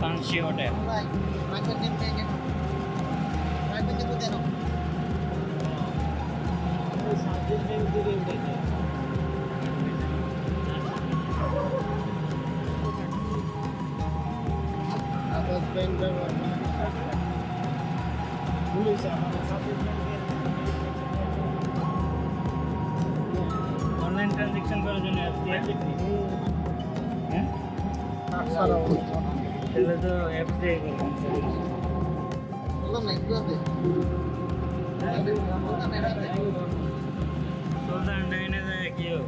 Pangsio Hotel. Right. Michael Lim Megan. Michael Lim Megan. Abbas Ben Driver. Who is online transaction करो जो है তাহলে তো app দিয়ে করবেন বললাম না একটু আছে সুলতান ডাইনে যায় কেউ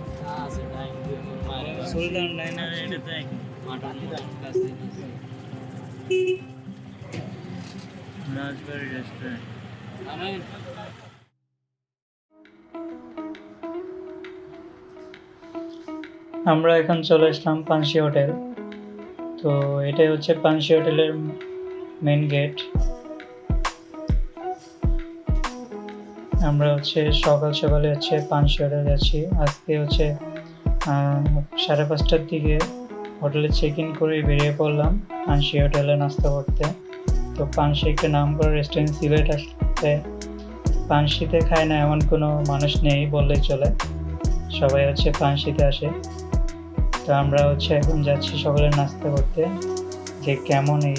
সুলতান ডাইনে এটা যায় রাজবাড়ি রেস্টুরেন্ট আমরা এখন চলে আসলাম পানসি হোটেল। তো এটাই হচ্ছে পানসি হোটেলের মেন গেট আমরা হচ্ছে সকাল সকালে হচ্ছে পানসি হোটেল যাচ্ছি। আজকে হচ্ছে সাড়ে পাঁচটার দিকে হোটেলে চেক ইন করে বেরিয়ে পড়লাম পানসি হোটেলে নাস্তা করতে। তো পানসি একটা নাম করা রেস্টুরেন্ট সিলেট আসতে। পানসিতে খায় না এমন কোনো মানুষ নেই বললেই চলে। সবাই হচ্ছে পানসিতে আসে। তো আমরা হচ্ছে এখন যাচ্ছি সকালে নাস্তা করতে, যে কেমন এই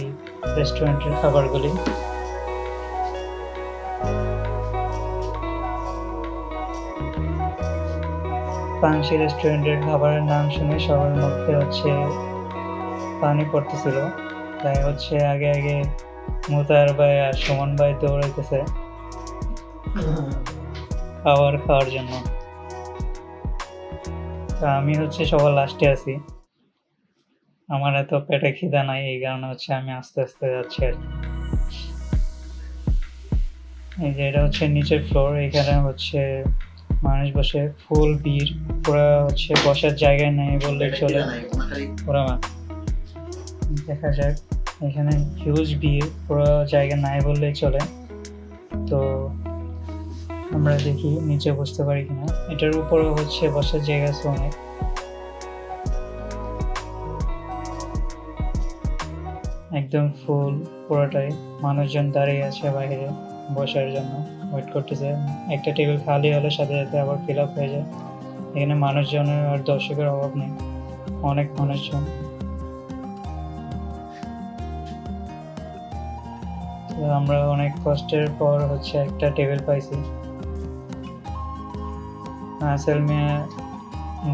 রেস্টুরেন্টের খাবারগুলি। পানসি রেস্টুরেন্টের খাবারের নাম শুনে সবার মধ্যে হচ্ছে পানি পড়তেছিল। তাই হচ্ছে আগে আগে মুতার ভাই আর সুমন ভাই দৌড়াইতেছে। খাবার খাওয়ার জন্য। তা আমি হচ্ছে সবার লাস্টে আছি। আমার এত পেটে খিদা নাই এই কারণে হচ্ছে আমি আস্তে আস্তে যাচ্ছি আর। এই যে এটা হচ্ছে নিচের ফ্লোর এখানে হচ্ছে মানুষ বসে ফুল ভিড় পুরো হচ্ছে বসার জায়গায় নেই বললেই চলে। পুরো মা। দেখা যাক এখানে হিউজ ভিড় পুরো জায়গা নাই বললেই চলে। তো আমরা দেখি নিচে বসতে পারি কিনা। এটার উপরে হচ্ছে বসার জায়গা আছে অনেক। একদম ফুল, পুরোটাই। মানুষজন দাঁড়িয়ে আছে বাইরে বসার জন্য। ওয়েট করতেছে। একটা টেবিল খালি হলে সাথে সাথে আবার ফিল আপ হয়ে যায়। এখানে মানুষজনের আর দর্শকের অভাব নেই। অনেক মানুষজন। আমরা অনেক কষ্টের পর হচ্ছে একটা টেবিল পাইছি। আসল মেয়ে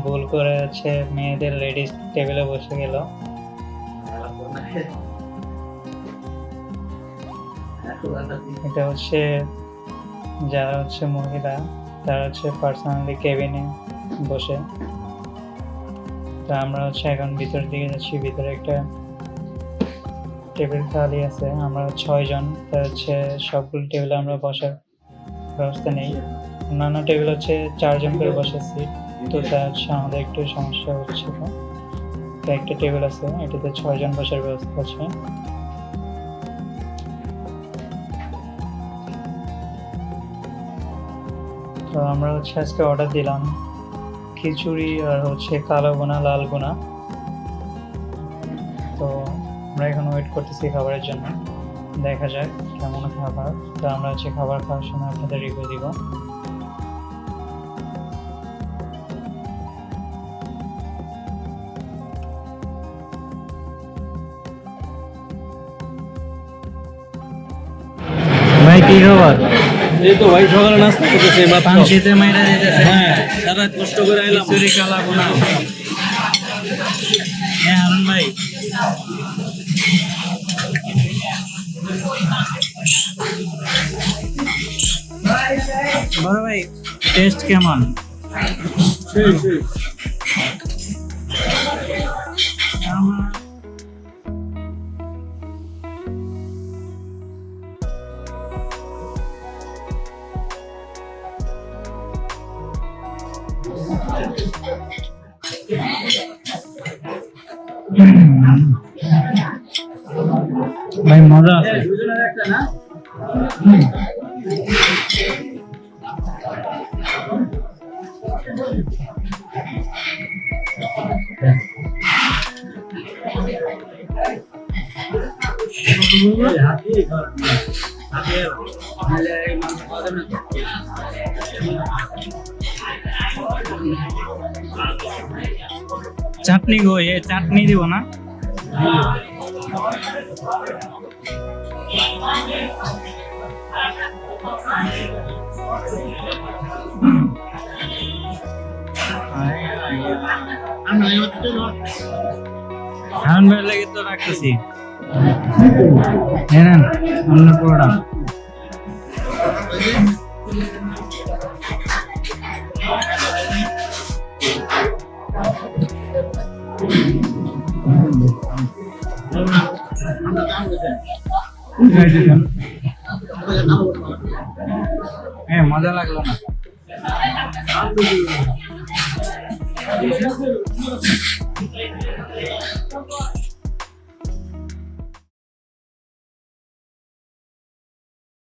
ভুল করে হচ্ছে মেয়েদের লেডিস টেবিলে বসে গেল। এটা হচ্ছে যারা হচ্ছে মহিলা, তারা হচ্ছে পার্সোনালি কেবিনে বসে। তো আমরা হচ্ছে এখন ভিতরের দিকে যাচ্ছি, ভিতরে একটা টেবিল খালি আছে। আমরা ছয়জন, তা হচ্ছে সবগুলো টেবিলে আমরা বসার ব্যবস্থা নেই। অন্যান্য টেবিল হচ্ছে চারজন করে সিট তো তা হচ্ছে আমাদের একটু সমস্যা হচ্ছে একটা টেবিল আছে, এটাতে ছয়জন বসার ব্যবস্থা আছে। তো আমরা হচ্ছে আজকে অর্ডার দিলাম খিচুড়ি আর হচ্ছে কালো গোনা, লাল গোনা। তো আমরা এখন ওয়েট করতেছি খাবারের জন্য। দেখা যাক কেমন খাবার। তো আমরা হচ্ছে খাবার খাওয়ার সময় আপনাদের রিভিউ দিব। এই তো ভাই সকালে নাস্তা করতেছে মাত্র পানশিতে মাইরা দিতেছে হ্যাঁ সারা কষ্ট করে আইলাম। খিচুড়ি কালা গোনা হ্যাঁ হারুন ভাই। বড় ভাই টেস্ট কেমন? সেই সেই। ভাই মজা আছে চাটনি গো এ চাটনি দিব না হারুন ভাই লাগে তো রাখতেছি হ্যাঁ নেন অন্য পুরোটা হ্যাঁ মজা লাগল না।